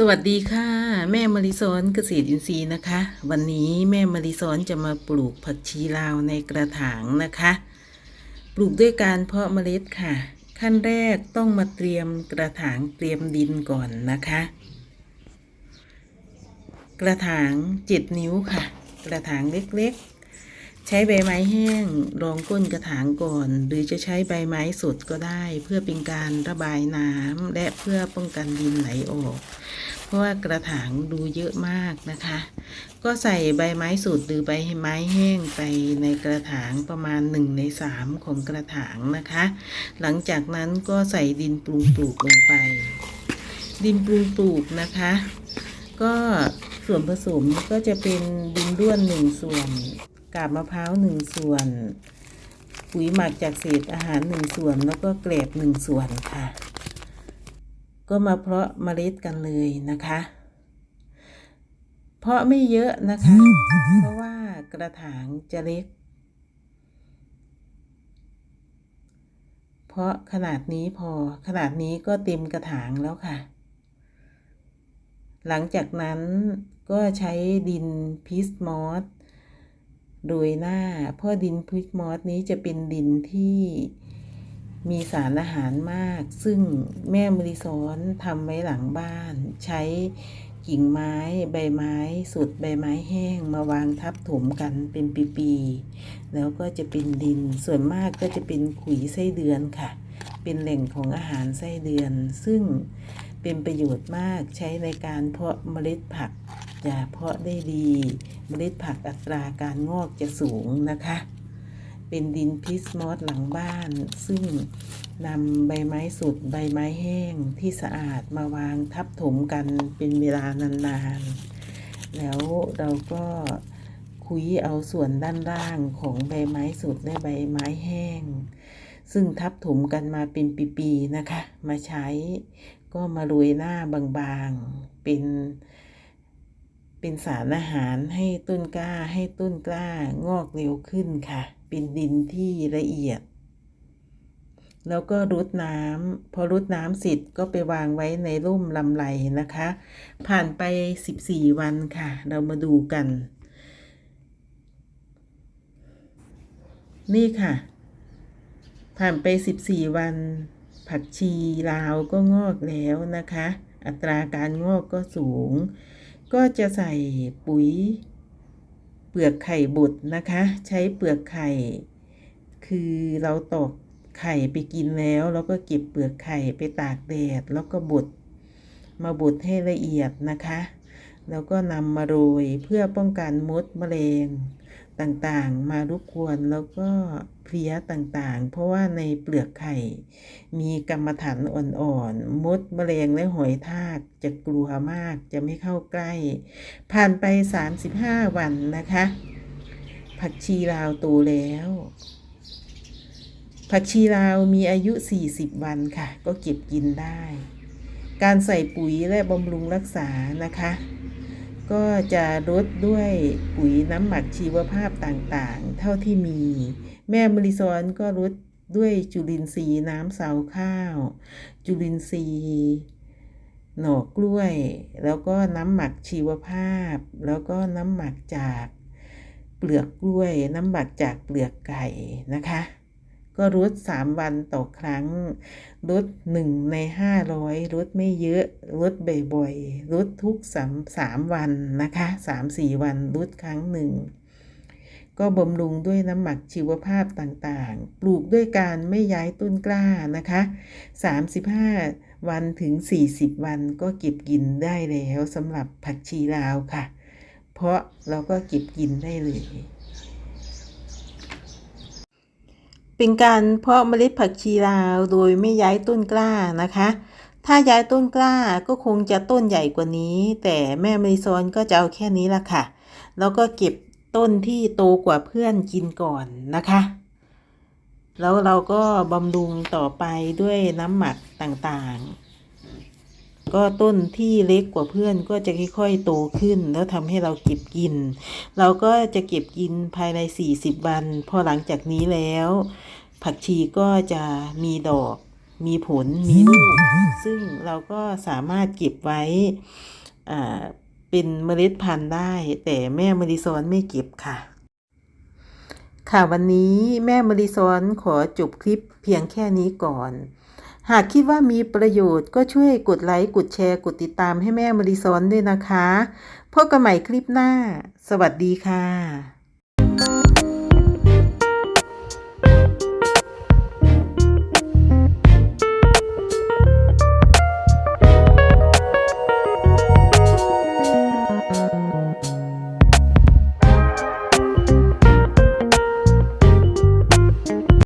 สวัสดีค่ะ แม่มาริซอนเกษตรอินทรีย์นะคะ วันนี้แม่มาริซอนจะมาปลูกผักชีลาวในกระถางนะคะ ปลูกด้วยการเพาะเมล็ดค่ะ ขั้นแรกต้องมาเตรียมกระถางเตรียมดินก่อนนะคะ กระถางเจ็ดนิ้วค่ะ กระถางเล็กๆ ใช้ใบไม้แห้งรองก้นกระถางก่อน หรือจะใช้ใบไม้สดก็ได้ เพื่อเป็นการระบายน้ำและเพื่อป้องกันดินไหลออก เพราะว่ากระถางดูเยอะมากนะคะ ก็ใส่ใบไม้สดหรือใบไม้แห้งไปในกระถางประมาณหนึ่งในสามของกระถางนะคะ หลังจากนั้นก็ใส่ดินปรุงปลูกลงไป ดินปรุงปลูกนะคะ ก็ส่วนผสมก็จะเป็นดินด้วนหนึ่งส่วน กาบมะพร้าวหนึ่งส่วน ปุ๋ยหมักจากเศษอาหารหนึ่งส่วน แล้วก็เกล็ดหนึ่งส่วนค่ะ ก็มาเพาะเมล็ดกันเลยนะคะ เพราะไม่เยอะนะคะ เพราะว่ากระถางจะเล็ก เพราะขนาดนี้พอขนาดนี้ก็เต็มกระถางแล้วค่ะ หลังจากนั้นก็ใช้ดินพิสมอส โดยหน้า เพราะดินพิสมอสนี้จะเป็นดินที่มีสารอาหารมาก ซึ่งแม่มริซ้อนทำไว้หลังบ้าน ใช้กิ่งไม้ใบไม้สุดใบไม้แห้งมาวางทับถมกันเป็นปีๆแล้วก็จะเป็นดินส่วนมากก็จะเป็นขุยไส้เดือนค่ะ เป็นแหล่งของอาหารไส้เดือน ซึ่งเป็นประโยชน์มากใช้ในการเพาะเมล็ดผัก จะเพาะได้ดีเมล็ดผักอัตราการงอกจะสูงนะคะ เป็นดินพิสมอสหลังบ้าน ซึ่งนำใบไม้สุดใบไม้แห้งที่สะอาดมาวางทับถมกันเป็นเวลานานๆ แล้วเราก็คุยเอาส่วนด้านล่างของใบไม้สุดและใบไม้แห้ง ซึ่งทับถมกันมาเป็นปีๆนะคะ มาใช้ก็มาโรยหน้าบางๆ เป็น เป็นสารอาหารให้ต้นกล้าให้ต้นกล้างอกเร็วขึ้นค่ะ เป็นดินที่ละเอียด แล้วก็รดน้ำพอรดน้ำเสร็จก็ไปวางไว้ในร่มลำไรนะคะ ผ่านไป 14 วันค่ะ เรามาดูกัน นี่ค่ะ ผ่านไป 14 วัน ผักชีลาวก็งอกแล้วนะคะ อัตราการงอกก็สูง ก็จะใส่ปุ๋ย เปลือกไข่บดนะคะ ใช้เปลือกไข่ คือเราตอกไข่ไปกินแล้ว แล้วก็เก็บเปลือกไข่ไปตากแดด แล้วก็บดมาบดให้ละเอียดนะคะ แล้วก็นำมาโรยเพื่อป้องกันมดแมลง ต่างๆ มารบกวนแล้วก็เพลี้ยต่างๆ เพราะว่าในเปลือกไข่ มีกรรมฐานอ่อนๆ มดแมลงและหอยทากจะกลัวมากจะไม่เข้าใกล้ ผ่านไป 35 วันนะคะ ผักชีลาวโตแล้ว ผักชีลาวมีอายุ 40 วันค่ะ ก็เก็บกินได้ การใส่ปุ๋ยและบำรุงรักษานะคะ ก็จะลดด้วยปุ๋ยน้ำหมักชีวภาพต่างๆ เท่าที่มี แม่มริซอนก็ลดด้วยจุลินทรีย์น้ำเสาข้าว จุลินทรีย์หน่อกล้วย แล้วก็น้ำหมักชีวภาพ แล้วก็น้ำหมักจากเปลือกกล้วย น้ำหมักจากเปลือกไก่นะคะ ก็ลดสามวันต่อครั้งลดหนึ่งในห้าร้อยลดไม่เยอะลดบ่อยๆลดทุกสามสามวันนะคะสามสี่วันลดครั้งหนึ่งก็บำรุงด้วยน้ำหมักชีวภาพต่างๆ ปลูกด้วยการไม่ย้ายต้นกล้านะคะ 35 วันถึง 40 วันก็เก็บกินได้แล้วสำหรับผักชีลาวค่ะ เพราะเราก็เก็บกินได้เลย เป็นการเพาะเมล็ดผักชีลาวโดยไม่ย้ายต้นกล้านะคะ ถ้าย้ายต้นกล้าก็คงจะต้นใหญ่กว่านี้ แต่แม่เมริซอนก็จะเอาแค่นี้ละค่ะ แล้วก็เก็บต้นที่โตกว่าเพื่อนกินก่อนนะคะ แล้วเราก็บำรุงต่อไปด้วยน้ำหมักต่างๆ ก็ต้นที่เล็กกว่าเพื่อนก็จะค่อยๆโตขึ้น แล้วทำให้เราเก็บกิน เราก็จะเก็บกินภายใน 40 วัน พอหลังจากนี้แล้ว ผักชีก็จะมีดอก มีผลมีลูก ซึ่งเราก็สามารถเก็บไว้อ่าเป็นเมล็ดพันธุ์ได้ แต่แม่มริซอนไม่เก็บค่ะค่ะวันนี้แม่มริซอนขอจบคลิปเพียงแค่นี้ก่อน หากคิดว่ามีประโยชน์ก็ช่วยกดไลค์ กดแชร์ กดติดตามให้แม่มาริซอนด้วยนะคะ พบกันใหม่คลิปหน้า สวัสดีค่ะ